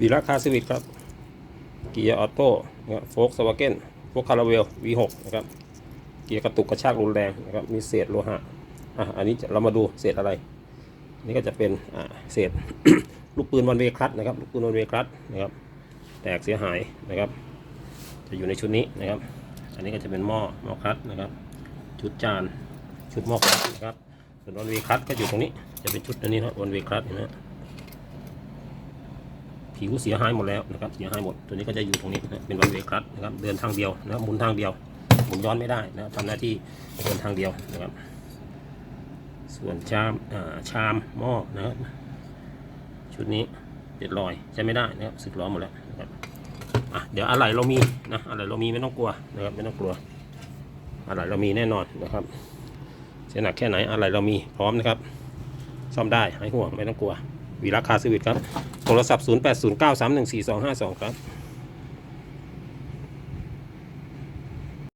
วีราคาซีวิกครับเกียร์ออโต้โฟกสวาเกนโฟกคาราเวล V6 นะครับเกียร์กระตุกกระชากรุนแรงนะครับมีเศษโลหะอะอันนี้เรามาดูเศษอะไร นี่ก็จะเป็นอ่าเศษลูกปืนวันเวคลัตนะครับลูกปืนวันเวคลัตนะครับแตกเสียหายนะครับ จะอยู่ในชุดนี้นะครับ อันนี้ก็จะเป็นหม้อหม้อคลัตนะครับ ชุดจานชุดหม้อคลัตนะครับส่วนวันเวคลัตก็อยู่ตรงนี้จะเป็นชุดอันนี้นะวันเวคลัตนะ ผิวเสียหายหมดแล้วนะครับเสียหายหมดตัวนี้ก็จะอยู่ตรงนี้นะเป็นวันเวคลัตนะครับเดินทางเดียวนะครับหมุนทางเดียวหมุนย้อนไม่ได้นะทำหน้าที่เดินทางเดียวนะครับ ส่วนชามอ่าชามหม้อนะครับชุดนี้เจ็ดรอยใช้ไม่ได้นะครับสึกล้อหมดแล้วนะครับอะเดี๋ยวอะไรเรามีนะอะไรเรามีไม่ต้องกลัวนะครับไม่ต้องกลัวอะไรเรามีแน่นอนนะครับเสียหนักแค่ไหนอะไรเรามีพร้อมนะครับ ซ่อมได้หายห่วงไม่ต้องกลัว วีราคาสวิตครับ โทรศัพท์ 0809314252 ครับ